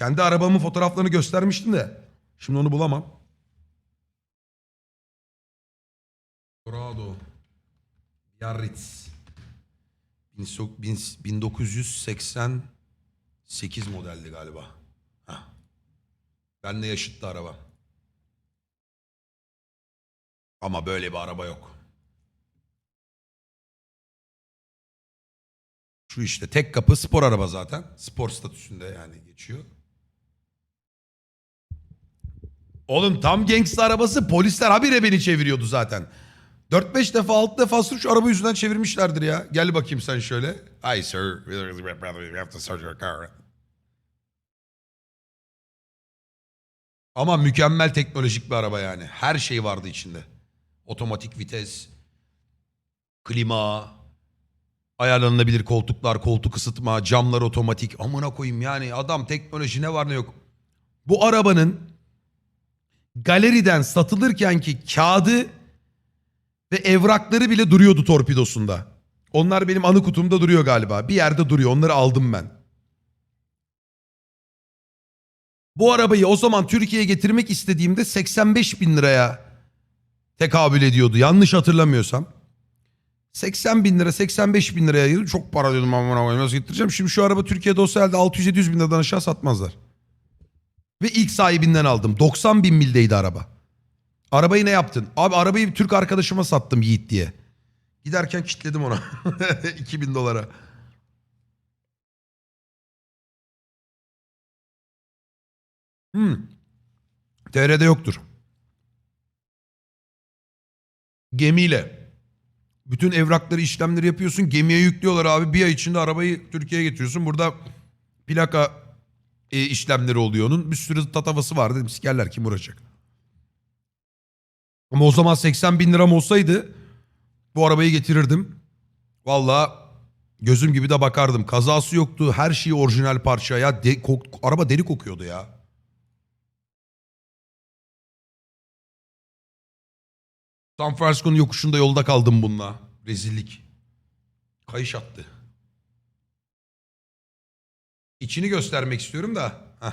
Kendi arabamın fotoğraflarını göstermiştim de. Şimdi onu bulamam. Colorado. Biarritz. 1988 modeldi galiba. Heh. Benle yaşıttı araba. Ama böyle bir araba yok. Şu işte tek kapı spor araba zaten. Spor statüsünde yani geçiyor. Oğlum tam gangsta arabası polisler habire beni çeviriyordu zaten. 4-5 defa 6 defa sırf şu araba yüzünden çevirmişlerdir ya. Gel bakayım sen şöyle. Hi sir. We have to search your car. Ama mükemmel teknolojik bir araba yani. Her şey vardı içinde. Otomatik vites, klima, ayarlanabilir koltuklar, koltuk ısıtma, camlar otomatik. Amına koyayım yani adam teknoloji ne var ne yok. Bu arabanın galeriden satılırken ki kağıdı ve evrakları bile duruyordu torpidosunda. Onlar benim anı kutumda duruyor galiba. Bir yerde duruyor. Onları aldım ben. Bu arabayı o zaman Türkiye'ye getirmek istediğimde 85 bin liraya tekabül ediyordu. Yanlış hatırlamıyorsam. 80 bin lira 85 bin liraya ayırdım. Çok para diyordum amına koyayım nasıl getireceğim. Şimdi şu araba Türkiye'de olsa herhalde 600-700 bin liradan aşağı satmazlar. Ve ilk sahibinden aldım. 90 bin mildeydi araba. Arabayı ne yaptın? Abi arabayı bir Türk arkadaşıma sattım Yiğit diye. Giderken kitledim ona. 2000 dolara. Hmm. TR'de yoktur. Gemiyle. Bütün evrakları işlemleri yapıyorsun. Gemiye yüklüyorlar abi. Bir ay içinde arabayı Türkiye'ye getiriyorsun. Burada plaka e, işlemleri oluyor onun. Bir sürü tatavası var dedim. Sikerler kim uğraşacak. Ama o zaman 80 bin liram olsaydı bu arabayı getirirdim. Valla gözüm gibi de bakardım. Kazası yoktu. Her şey orijinal parça. Ya de- kok- araba deri kokuyordu ya. San Francisco'nun yokuşunda yolda kaldım bununla. Rezillik. Kayış attı. İçini göstermek istiyorum da. Heh.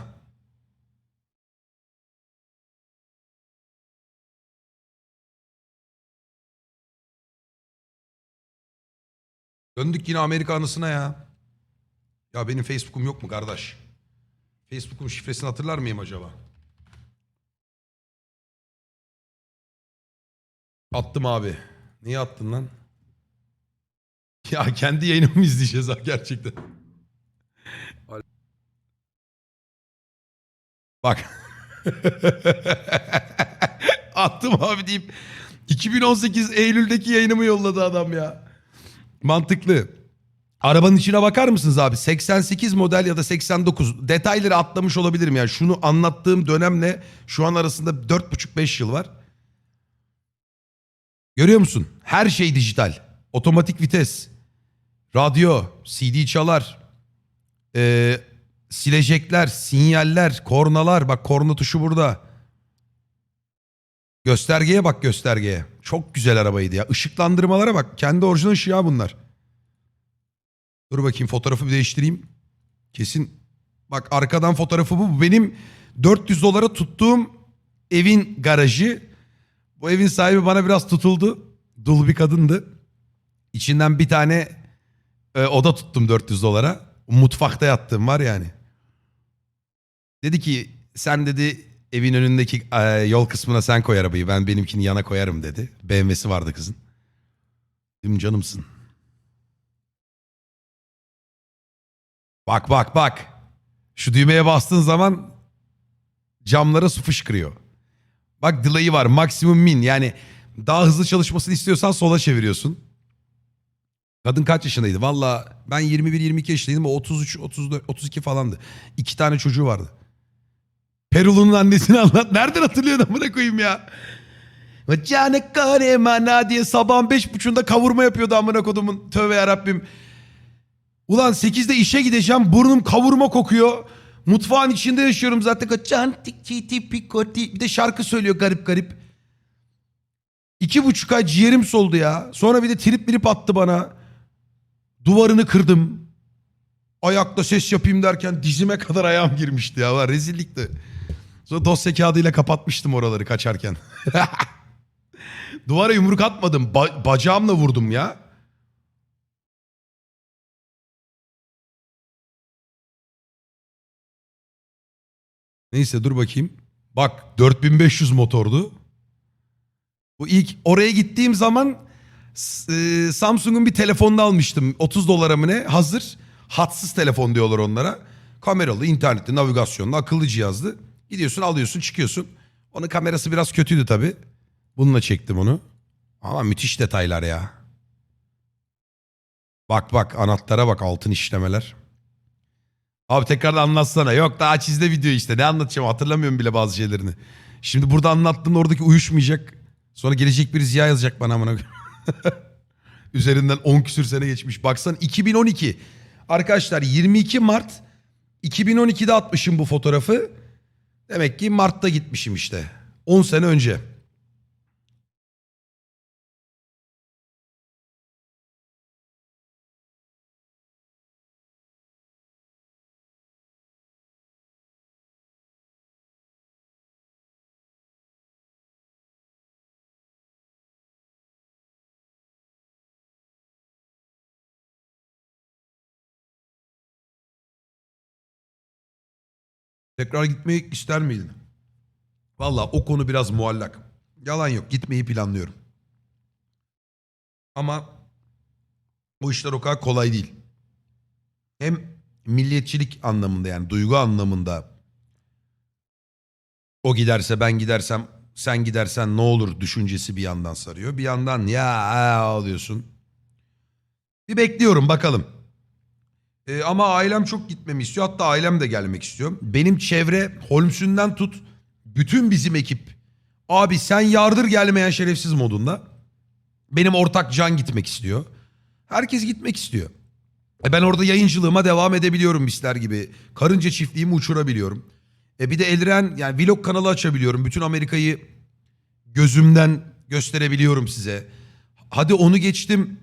Döndük yine Amerika anısına ya. Ya benim Facebook'um yok mu kardeş? Facebook'um şifresini hatırlar mıyım acaba? Attım abi. Niye attın lan? Ya kendi yayınımı izleyeceğiz ha gerçekten. Bak. Attım abi deyip 2018 Eylül'deki yayınımı yolladı adam ya. Mantıklı. Arabanın içine bakar mısınız abi? 88 model ya da 89. Detayları atlamış olabilirim yani. Şunu anlattığım dönemle şu an arasında 4,5-5 yıl var. Görüyor musun? Her şey dijital. Otomatik vites. Radyo, CD çalar. Ee, silecekler, sinyaller, kornalar. Bak korna tuşu burada. Göstergeye bak göstergeye. Çok güzel arabaydı ya. Işıklandırmalara bak. Kendi orijinal ışığı bunlar. Dur bakayım fotoğrafı bir değiştireyim. Kesin. Bak arkadan fotoğrafı. Bu Benim 400 dolara tuttuğum evin garajı. Bu evin sahibi bana biraz tutuldu. Dul bir kadındı. İçinden bir tane e, oda tuttum 400 dolara. Mutfakta yattığım var yani. Dedi ki sen dedi evin önündeki e, yol kısmına sen koy arabayı. Ben benimkini yana koyarım dedi. BMW'si vardı kızın. Dedim canımsın. Bak bak bak. Şu düğmeye bastığın zaman camlara su fışkırıyor. Bak delay'i var. Maksimum min. Yani daha hızlı çalışmasını istiyorsan sola çeviriyorsun. Kadın kaç yaşındaydı? Valla ben 21-22 yaşındaydım. O 33, 34, 32 falandı. İki tane çocuğu vardı. Perulu'nun annesini anlat. Nereden hatırlıyorsun amına koyayım ya? Vacane kare mana diye sabahın beş buçuğunda kavurma yapıyordu amına kodumun. Tövbe yarabbim. Ulan 8'de işe gideceğim. Burnum kavurma kokuyor. Mutfağın içinde yaşıyorum zaten. Can tik ti ti pikoti. Bir de şarkı söylüyor garip garip. İki buçuk ay ciğerim soldu ya. Sonra bir de trip mirip attı bana. Duvarını kırdım. ayakta ses yapayım derken dizime kadar ayağım girmişti ya. Var rezillikti. Sonra dosya kağıdıyla kapatmıştım oraları kaçarken. Duvara yumruk atmadım. Ba- bacağımla vurdum ya. Neyse dur bakayım. Bak 4500 motordu. Bu ilk oraya gittiğim zaman e, Samsung'un bir telefonunu almıştım. 30 dolara mı ne? Hazır. Hatsız telefon diyorlar onlara. Kameralı, internetli, navigasyonlu, akıllı cihazlı. Gidiyorsun, alıyorsun, çıkıyorsun. Onun kamerası biraz kötüydü tabii. Bununla çektim onu. Ama müthiş detaylar ya. Bak bak anahtara bak altın işlemeler. Abi tekrardan anlatsana. Yok daha çizde video işte. Ne anlatacağım hatırlamıyorum bile bazı şeylerini. Şimdi burada anlattığımda oradaki uyuşmayacak. Sonra gelecek bir ziya yazacak bana amına. Üzerinden 10 küsür sene geçmiş. Baksan 2012. Arkadaşlar 22 Mart 2012'de atmışım bu fotoğrafı. Demek ki Mart'ta gitmişim işte. 10 sene önce. Tekrar gitmeyi ister miydin? Valla o konu biraz muallak. Yalan yok gitmeyi planlıyorum. Ama bu işler o kadar kolay değil. Hem milliyetçilik anlamında yani duygu anlamında o giderse ben gidersem sen gidersen ne olur düşüncesi bir yandan sarıyor. Bir yandan ya ağlıyorsun. Bir bekliyorum bakalım. Ee, ama ailem çok gitmemi istiyor. Hatta ailem de gelmek istiyor. Benim çevre Holmes'ünden tut bütün bizim ekip. Abi sen yardır gelmeyen şerefsiz modunda. Benim ortak Can gitmek istiyor. Herkes gitmek istiyor. E ben orada yayıncılığıma devam edebiliyorum misler gibi. Karınca çiftliğimi uçurabiliyorum. E bir de Elren yani vlog kanalı açabiliyorum. Bütün Amerika'yı gözümden gösterebiliyorum size. Hadi onu geçtim.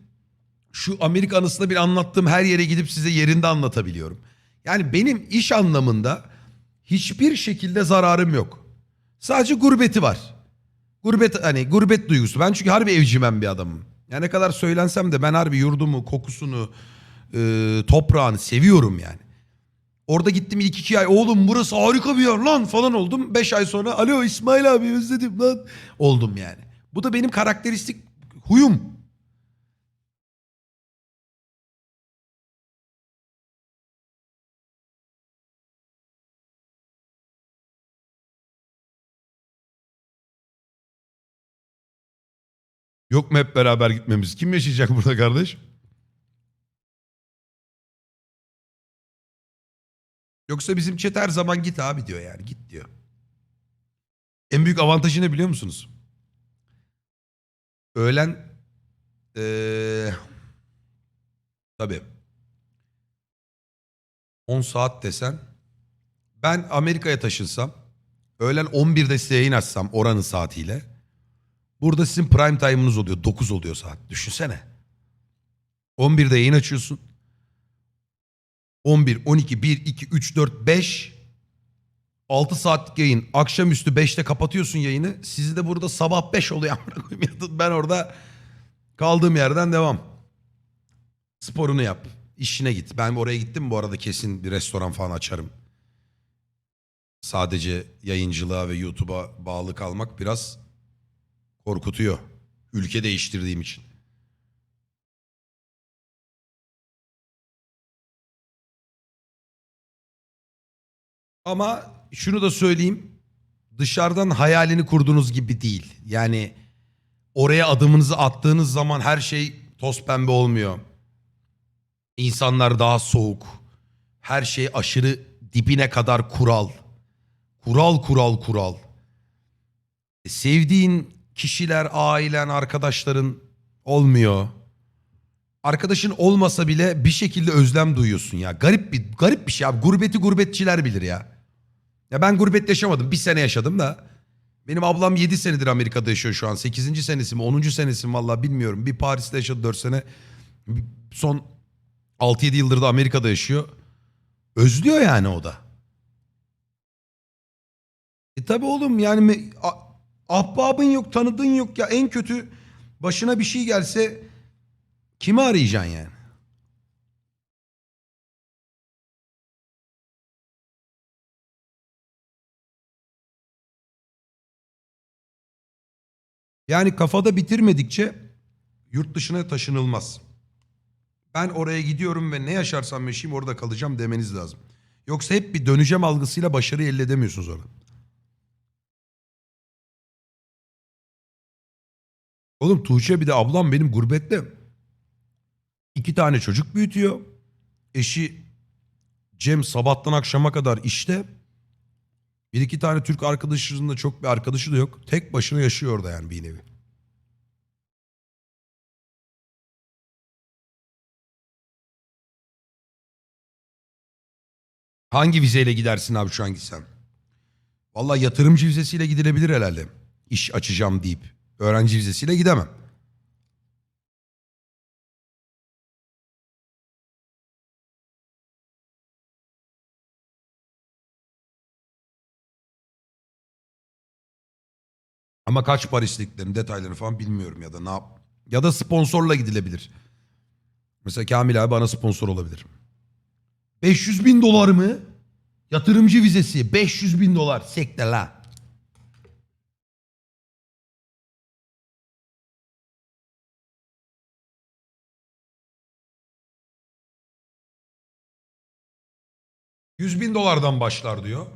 Şu Amerika anısını bir anlattığım her yere gidip size yerinde anlatabiliyorum. Yani benim iş anlamında hiçbir şekilde zararım yok. Sadece gurbeti var. Gurbet hani gurbet duygusu. Ben çünkü harbi evcimen bir adamım. Yani ne kadar söylensem de ben harbi yurdumu, kokusunu, e, toprağını seviyorum yani. Orada gittim ilk iki ay oğlum burası harika bir yer lan falan oldum. Beş ay sonra alo İsmail abi özledim lan oldum yani. Bu da benim karakteristik huyum. Yok mu hep beraber gitmemiz? Kim yaşayacak burada kardeş? Yoksa bizim chat her zaman git abi diyor yani git diyor. En büyük avantajı ne biliyor musunuz? Öğlen ee, tabii 10 saat desen ben Amerika'ya taşınsam öğlen 11'de size yayın açsam oranın saatiyle burada sizin prime time'ınız oluyor 9 oluyor saat düşünsene 11'de yayın açıyorsun 11, 12, 1, 2, 3, 4, 5 6 saatlik yayın. Akşamüstü 5'te kapatıyorsun yayını. Sizi de burada sabah 5 oluyor. ben orada kaldığım yerden devam. Sporunu yap. İşine git. Ben oraya gittim bu arada kesin bir restoran falan açarım. Sadece yayıncılığa ve YouTube'a bağlı kalmak biraz korkutuyor. Ülke değiştirdiğim için. Ama şunu da söyleyeyim. Dışarıdan hayalini kurduğunuz gibi değil. Yani oraya adımınızı attığınız zaman her şey toz pembe olmuyor. İnsanlar daha soğuk. Her şey aşırı dibine kadar kural. Kural kural kural. E, Sevdiğin kişiler, ailen, arkadaşların olmuyor. Arkadaşın olmasa bile bir şekilde özlem duyuyorsun ya. Garip bir garip bir şey abi. Gurbeti gurbetçiler bilir ya. Ya ben gurbet yaşamadım. Bir sene yaşadım da. Benim ablam 7 senedir Amerika'da yaşıyor şu an. 8. senesi mi 10. senesi mi valla bilmiyorum. Bir Paris'te yaşadı 4 sene. Son 6-7 yıldır da Amerika'da yaşıyor. Özlüyor yani o da. E tabi oğlum yani ahbabın yok, tanıdığın yok ya en kötü başına bir şey gelse kimi arayacaksın yani? Yani kafada bitirmedikçe yurt dışına taşınılmaz. Ben oraya gidiyorum ve ne yaşarsam yaşayayım orada kalacağım demeniz lazım. Yoksa hep bir döneceğim algısıyla başarıyı elde edemiyorsunuz orada. Oğlum Tuğçe bir de ablam benim gurbette iki tane çocuk büyütüyor. Eşi Cem sabahtan akşama kadar işte. Bir iki tane Türk arkadaşının da çok bir arkadaşı da yok. Tek başına yaşıyor orada yani bir nevi. Hangi vizeyle gidersin abi şu an gitsen? Vallahi yatırımcı vizesiyle gidilebilir herhalde. İş açacağım deyip. Öğrenci vizesiyle gidemem. Ama kaç para istediklerini, detaylarını falan bilmiyorum ya da ne yap. Ya da sponsorla gidilebilir. Mesela Kamil abi bana sponsor olabilir. 500 bin dolar mı? Yatırımcı vizesi 500 bin dolar. Sekte la. Yüz bin dolardan başlar diyor.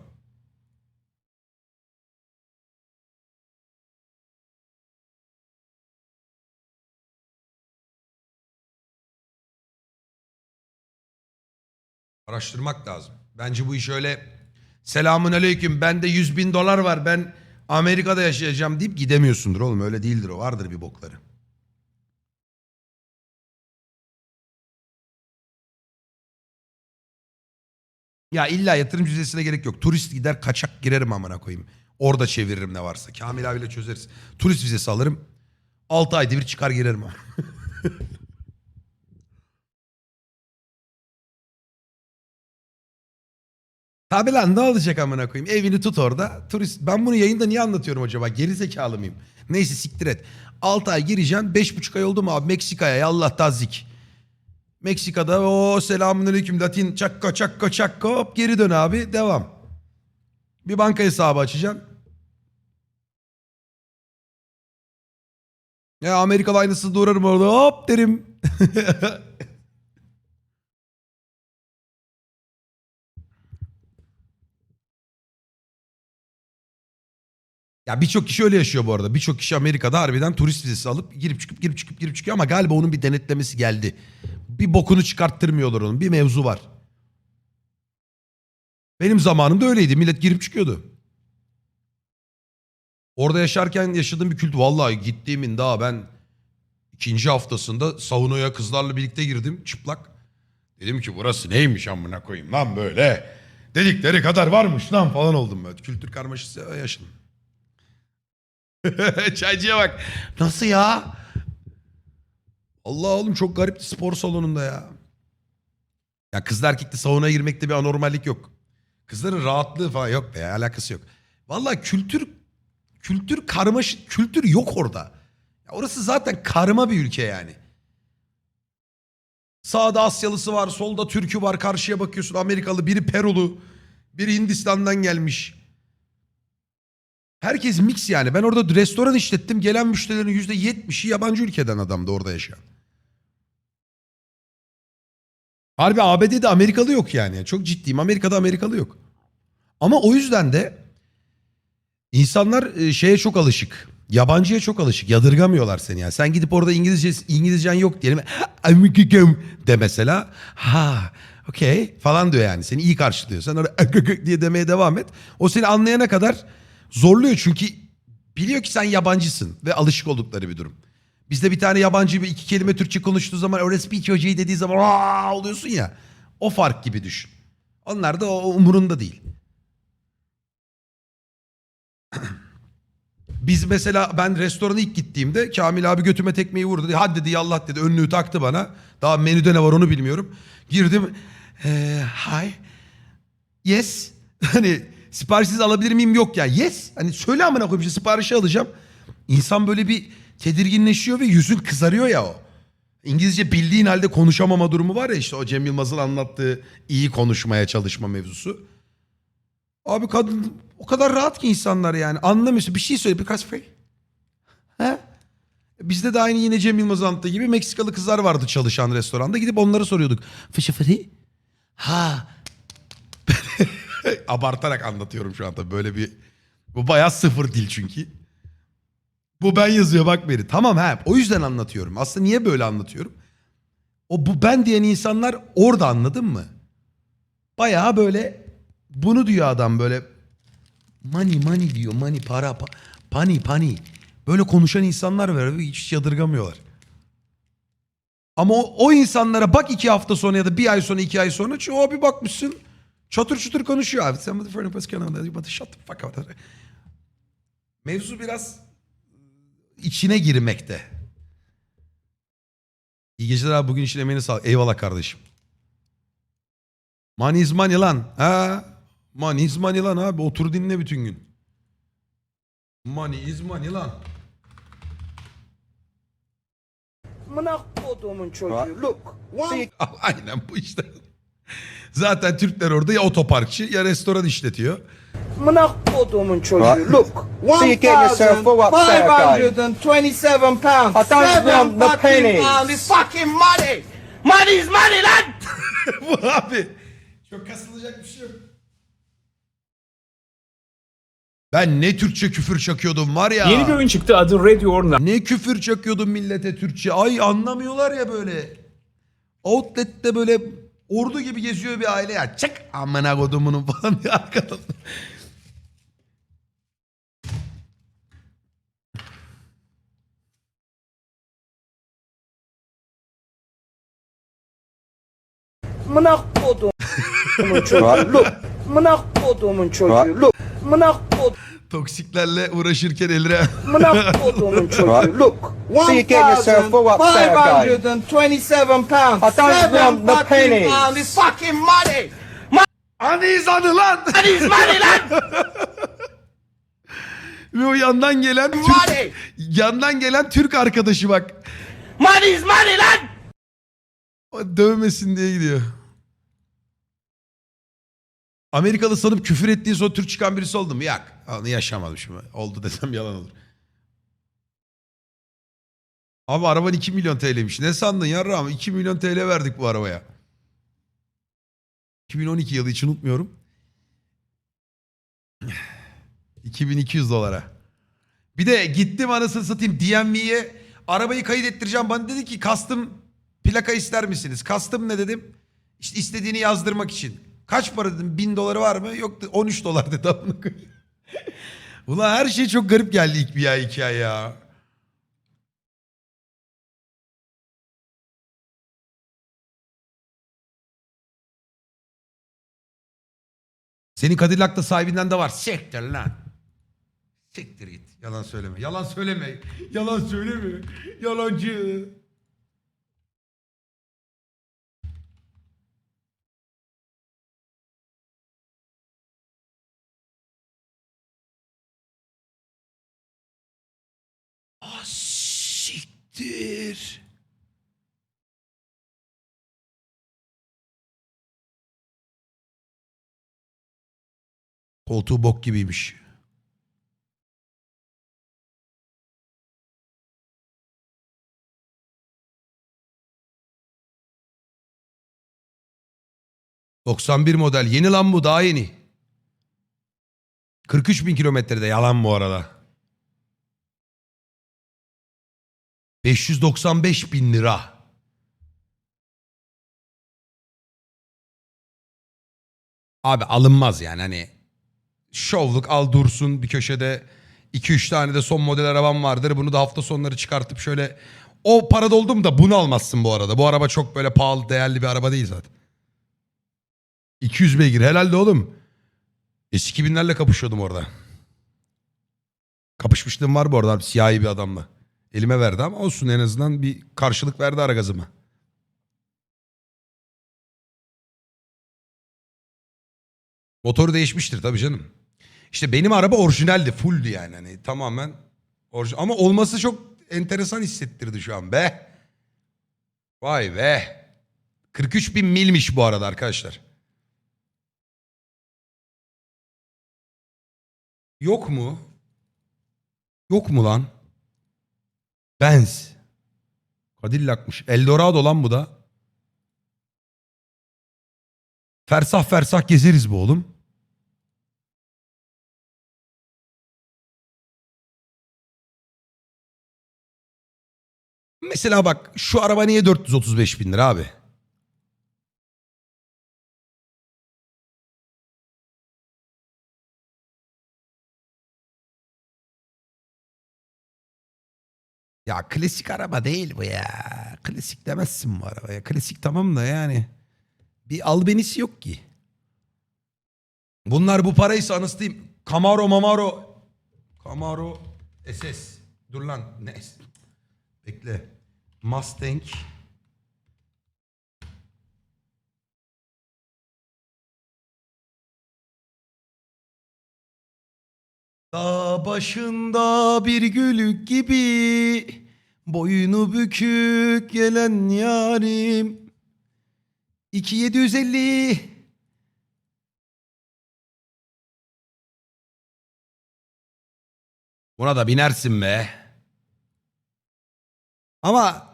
Araştırmak lazım. Bence bu iş öyle selamun aleyküm bende 100 bin dolar var ben Amerika'da yaşayacağım deyip gidemiyorsundur oğlum. Öyle değildir o vardır bir bokları. Ya illa yatırımcı vizesine gerek yok. Turist gider kaçak girerim amına koyayım. Orada çeviririm ne varsa. Kamil abiyle çözeriz. Turist vizesi alırım. 6 ayda bir çıkar girerim. Tabi lan ne olacak amına koyayım? Evini tut orada. Turist ben bunu yayında niye anlatıyorum acaba? Geri zekalı mıyım? Neyse siktir et. 6 ay gireceksin. 5,5 ay oldu mu abi Meksika'ya yallah tazik. Meksika'da o selamünaleyküm Latin çakka çakka çakka hop geri dön abi devam. Bir banka hesabı açacaksın. Ya Amerikalı aynısı durarım orada hop derim. Ya birçok kişi öyle yaşıyor bu arada. Birçok kişi Amerika'da harbiden turist vizesi alıp girip çıkıp girip çıkıp girip çıkıyor ama galiba onun bir denetlemesi geldi. Bir bokunu çıkarttırmıyorlar onun. Bir mevzu var. Benim zamanımda öyleydi. Millet girip çıkıyordu. Orada yaşarken yaşadığım bir kültür. Vallahi gittiğimin daha ben ikinci haftasında saunaya kızlarla birlikte girdim çıplak. Dedim ki burası neymiş amına koyayım lan böyle. Dedikleri kadar varmış lan falan oldum böyle. Kültür karmaşası yaşadım. Çaycıya bak. Nasıl ya? Allah oğlum çok garip spor salonunda ya. Ya kızla erkekle saunaya girmekte bir anormallik yok. Kızların rahatlığı falan yok be ya, alakası yok. Vallahi kültür kültür karmaşık kültür yok orada. Ya orası zaten karma bir ülke yani. Sağda Asyalısı var, solda Türkü var, karşıya bakıyorsun Amerikalı, biri Perulu, biri Hindistan'dan gelmiş. Herkes mix yani. Ben orada restoran işlettim. Gelen müşterilerin yüzde yetmişi yabancı ülkeden adamdı orada yaşayan. Harbi ABD'de Amerikalı yok yani. Çok ciddiyim. Amerika'da Amerikalı yok. Ama o yüzden de insanlar e, şeye çok alışık. Yabancıya çok alışık. Yadırgamıyorlar seni yani. Sen gidip orada İngilizce İngilizcen yok diyelim. Amerika'm de mesela. Ha okey falan diyor yani. Seni iyi karşılıyor. Sen orada diye demeye devam et. O seni anlayana kadar zorluyor çünkü biliyor ki sen yabancısın ve alışık oldukları bir durum. Bizde bir tane yabancı bir iki kelime Türkçe konuştuğu zaman speak hocayı dediği zaman Aa! oluyorsun ya. O fark gibi düşün. Onlar da o umurunda değil. Biz mesela ben restorana ilk gittiğimde Kamil abi götüme tekmeyi vurdu. Dedi, Hadi dedi yallah dedi önlüğü taktı bana. Daha menüde ne var onu bilmiyorum. Girdim. Ee, hi. Yes. Hani siparişsiz alabilir miyim? Yok ya. Yes. Hani söyle amına koyayım işte siparişi alacağım. İnsan böyle bir tedirginleşiyor ve yüzün kızarıyor ya o. İngilizce bildiğin halde konuşamama durumu var ya işte o Cem Yılmaz'ın anlattığı iyi konuşmaya çalışma mevzusu. Abi kadın o kadar rahat ki insanlar yani anlamıyorsun. Bir şey söyle birkaç şey. He? Bizde de aynı yine Cem Yılmaz anlattığı gibi Meksikalı kızlar vardı çalışan restoranda. Gidip onları soruyorduk. Fışı fırı? Ha. Abartarak anlatıyorum şu an tabii böyle bir... Bu bayağı sıfır dil çünkü. Bu ben yazıyor bak beni. Tamam he o yüzden anlatıyorum. Aslında niye böyle anlatıyorum? O bu ben diyen insanlar orada anladın mı? Bayağı böyle bunu diyor adam böyle money money diyor money para pa, pani pani. Böyle konuşan insanlar var hiç yadırgamıyorlar. Ama o, o insanlara bak iki hafta sonra ya da bir ay sonra iki ay sonra o bir bakmışsın çatır çutur konuşuyor abi. Sen bu. Mevzu biraz içine girmekte. İyi geceler abi bugün işin emeğine sağlık. Eyvallah kardeşim. Money is money lan. Ha? Money is money lan abi. Otur dinle bütün gün. Money is money lan. Amına kodumun çocuğu. Look. One Aynen bu işte. Zaten Türkler orada ya otoparkçı ya restoran işletiyor. Amına kodumun çocuğu. Look. So you get yourself there, guy. 1527 pounds. I don't want the pennies. is fucking money. Money is money lan. bu abi. Çok kasılacak bir şey yok. Ben ne Türkçe küfür çakıyordum var ya. Yeni bir oyun çıktı adı Ready or Not. Ne küfür çakıyordum millete Türkçe. Ay anlamıyorlar ya böyle. Outlet'te böyle ordu gibi geziyor bir aile ya. Çık amına kodumunun falan diye arkadan. Amına kodumun çocuğu. Kodumun çocuğu. Amına kodumun Toksiklerle uğraşırken elire. kodumun çocuğu. Look. So you get yourself full up there, guy. 1527 pounds. I don't want the pennies. pounds is fucking money. Anı zanı lan. Money is money lan. Ve o yandan gelen Türk, Money. yandan gelen Türk arkadaşı bak. Money is money lan. O Dövmesin diye gidiyor. Amerikalı sanıp küfür ettiği sonra Türk çıkan birisi oldu mu? Yok. Onu yaşamadım şimdi. Oldu desem yalan olur. Abi araban 2 milyon TL'ymiş. Ne sandın yarrağım? 2 milyon TL verdik bu arabaya. 2012 yılı hiç unutmuyorum. 2200 dolara. Bir de gittim anasını satayım DMV'ye arabayı kayıt ettireceğim. Bana dedi ki custom plaka ister misiniz? Custom ne dedim? İşte istediğini yazdırmak için. Kaç para dedim? 1000 doları var mı? Yok dedi, 13 dolar dedi. Ulan her şey çok garip geldi ilk bir ay iki ay ya. Senin Cadillac'ta sahibinden de var. Siktir lan. Siktir git. Yalan söyleme. Yalan söyleme. Yalan söyleme. Yalancı. Siktir. Koltuğu bok gibiymiş. ...91 model. Yeni lan bu daha yeni. 43 bin kilometrede yalan bu arada. 595 bin lira. Abi alınmaz yani hani şovluk al dursun bir köşede 2-3 tane de son model arabam vardır. Bunu da hafta sonları çıkartıp şöyle o parada oldum da bunu almazsın bu arada. Bu araba çok böyle pahalı değerli bir araba değil zaten. 200 beygir herhalde oğlum. Eski binlerle kapışıyordum orada. Kapışmışlığım var bu arada siyahi bir adamla. Elime verdi ama olsun en azından bir karşılık verdi ara. Motoru değişmiştir tabii canım. İşte benim araba orijinaldi. Fulldü yani. Hani tamamen orijinal. Ama olması çok enteresan hissettirdi şu an be. Vay be. 43 bin milmiş bu arada arkadaşlar. Yok mu? Yok mu lan? Benz. Cadillac'mış. Eldorado lan bu da. Fersah fersah gezeriz bu oğlum. Mesela bak şu araba niye 435 bin lira abi? Ya klasik araba değil bu ya. Klasik demezsin bu arabaya. Klasik tamam da yani. Bir albenisi yok ki. Bunlar bu paraysa anasını Camaro Mamaro. Camaro SS. Dur lan. Ne? Bekle. Mustang. Dağ başında bir gülük gibi boynu bükük gelen yarim 2750 Buna da binersin be. Ama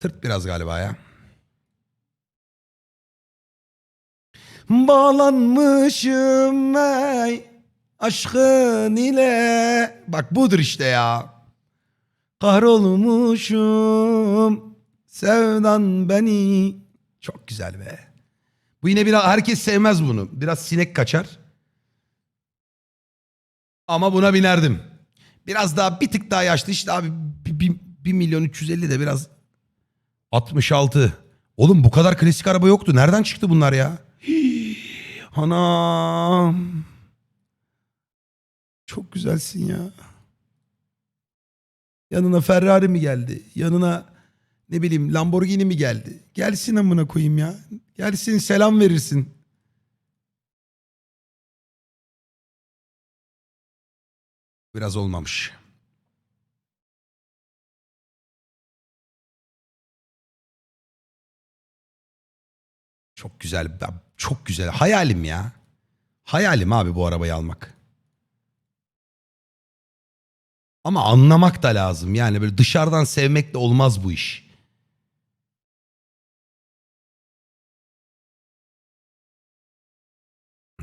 tırt biraz galiba ya. Bağlanmışım ey aşkın ile. Bak budur işte ya. Kahrolmuşum sevdan beni. Çok güzel be. Bu yine biraz herkes sevmez bunu. Biraz sinek kaçar. Ama buna binerdim. Biraz daha bir tık daha yaşlı işte abi 1 milyon 350 de biraz 66. Oğlum bu kadar klasik araba yoktu. Nereden çıktı bunlar ya? Anam. Çok güzelsin ya. Yanına Ferrari mi geldi? Yanına ne bileyim Lamborghini mi geldi? Gelsin amına koyayım ya. Gelsin selam verirsin. Biraz olmamış. Çok güzel. Çok güzel. Hayalim ya. Hayalim abi bu arabayı almak. Ama anlamak da lazım. Yani böyle dışarıdan sevmekle olmaz bu iş.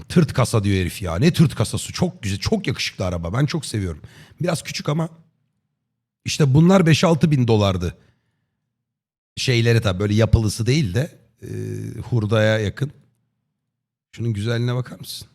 Tırt kasa diyor herif ya. Ne tırt kasası? Çok güzel. Çok yakışıklı araba. Ben çok seviyorum. Biraz küçük ama işte bunlar 5-6 bin dolardı. Şeyleri tabii böyle yapılısı değil de e, hurdaya yakın. Şunun güzelliğine bakar mısın?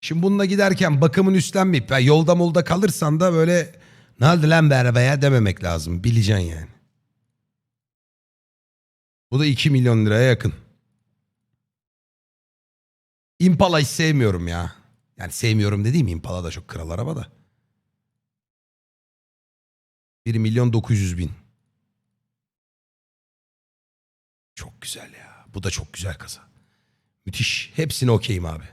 Şimdi bununla giderken bakımını üstlenmeyip ya yolda molda kalırsan da böyle ne oldu lan be arabaya dememek lazım. Bileceksin yani. Bu da 2 milyon liraya yakın. Impala hiç sevmiyorum ya. Yani sevmiyorum dediğim Impala da çok kral araba da. 1 milyon 900 bin. Çok güzel ya. Bu da çok güzel kasa. Müthiş. Hepsine okeyim abi.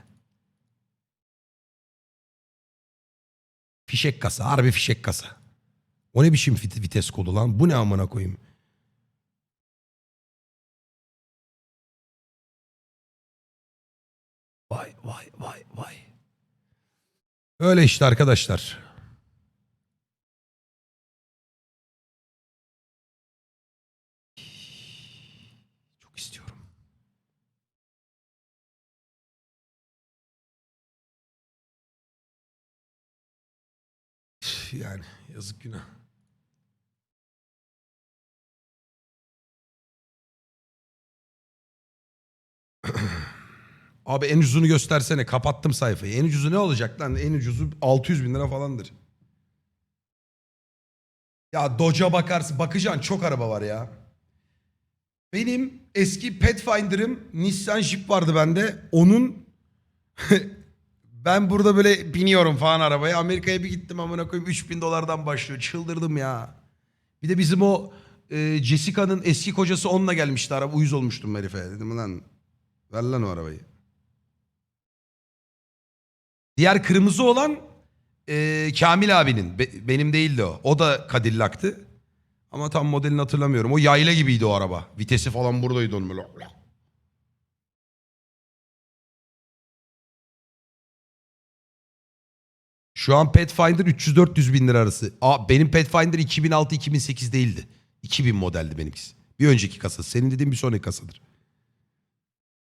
Fişek kasa. Harbi fişek kasa. O ne biçim vit- vites kodu lan? Bu ne amına koyayım? Vay vay vay vay. Öyle işte arkadaşlar. Yazık günah. Abi en ucuzunu göstersene. Kapattım sayfayı. En ucuzu ne olacak lan? En ucuzu 600 bin lira falandır. Ya Dodge'a bakarsın. Bakacaksın çok araba var ya. Benim eski Pathfinder'ım Nissan Jeep vardı bende. Onun Ben burada böyle biniyorum falan arabaya. Amerika'ya bir gittim amına koyayım 3000 dolardan başlıyor. Çıldırdım ya. Bir de bizim o e, Jessica'nın eski kocası onunla gelmişti araba. Uyuz olmuştum herife. Dedim lan ver lan o arabayı. Diğer kırmızı olan e, Kamil abinin. Be- benim değildi o. O da Cadillac'tı. Ama tam modelini hatırlamıyorum. O yayla gibiydi o araba. Vitesi falan buradaydı onun böyle. Şu an Pathfinder 300-400 bin lira arası. Aa, benim Pathfinder 2006-2008 değildi. 2000 modeldi benimkisi. Bir önceki kasası. Senin dediğin bir sonraki kasadır.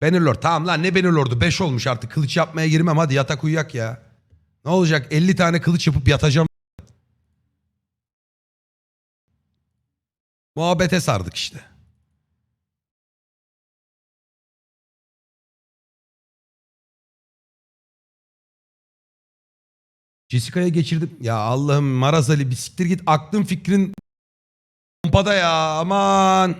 Bannerlord tamam lan ne Bannerlord'u 5 olmuş artık kılıç yapmaya girmem hadi yatak uyuyak ya. Ne olacak 50 tane kılıç yapıp yatacağım. Muhabbete sardık işte. Jessica'ya geçirdim. Ya Allah'ım Maraz Ali bir siktir git. Aklın fikrin pompada ya aman.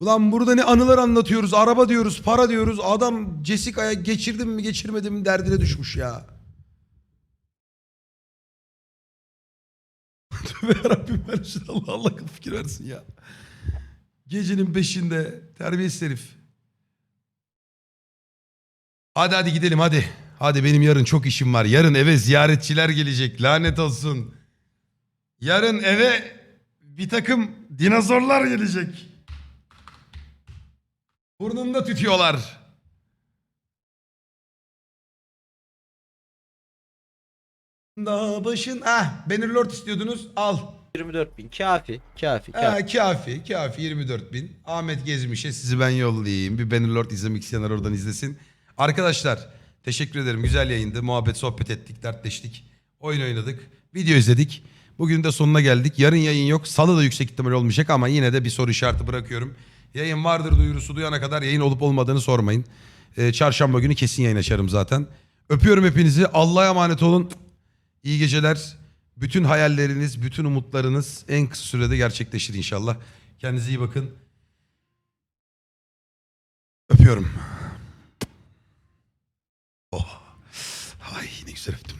Ulan burada ne anılar anlatıyoruz. Araba diyoruz, para diyoruz. Adam Jessica'ya geçirdim mi geçirmedim mi derdine düşmüş ya. Tövbe yarabbim ver şunu Allah Allah akıl fikir versin ya. Gecenin peşinde terbiyesiz herif. Hadi hadi gidelim hadi. Hadi benim yarın çok işim var. Yarın eve ziyaretçiler gelecek. Lanet olsun. Yarın eve bir takım dinozorlar gelecek. Burnumda tütüyorlar. Dağ başın. Ah Bannerlord istiyordunuz. Al. 24 bin kafi kafi kafi. Ha, kafi. Kafi 24 bin. Ahmet Gezmiş'e sizi ben yollayayım. Bir Bannerlord izlemek isteyenler oradan izlesin. Arkadaşlar teşekkür ederim. Güzel yayındı. Muhabbet sohbet ettik, dertleştik. Oyun oynadık. Video izledik. Bugün de sonuna geldik. Yarın yayın yok. Salı da yüksek ihtimal olmayacak ama yine de bir soru işareti bırakıyorum. Yayın vardır duyurusu duyana kadar yayın olup olmadığını sormayın. Ee, çarşamba günü kesin yayın açarım zaten. Öpüyorum hepinizi. Allah'a emanet olun. İyi geceler. Bütün hayalleriniz, bütün umutlarınız en kısa sürede gerçekleşir inşallah. Kendinize iyi bakın. Öpüyorum. Maalesef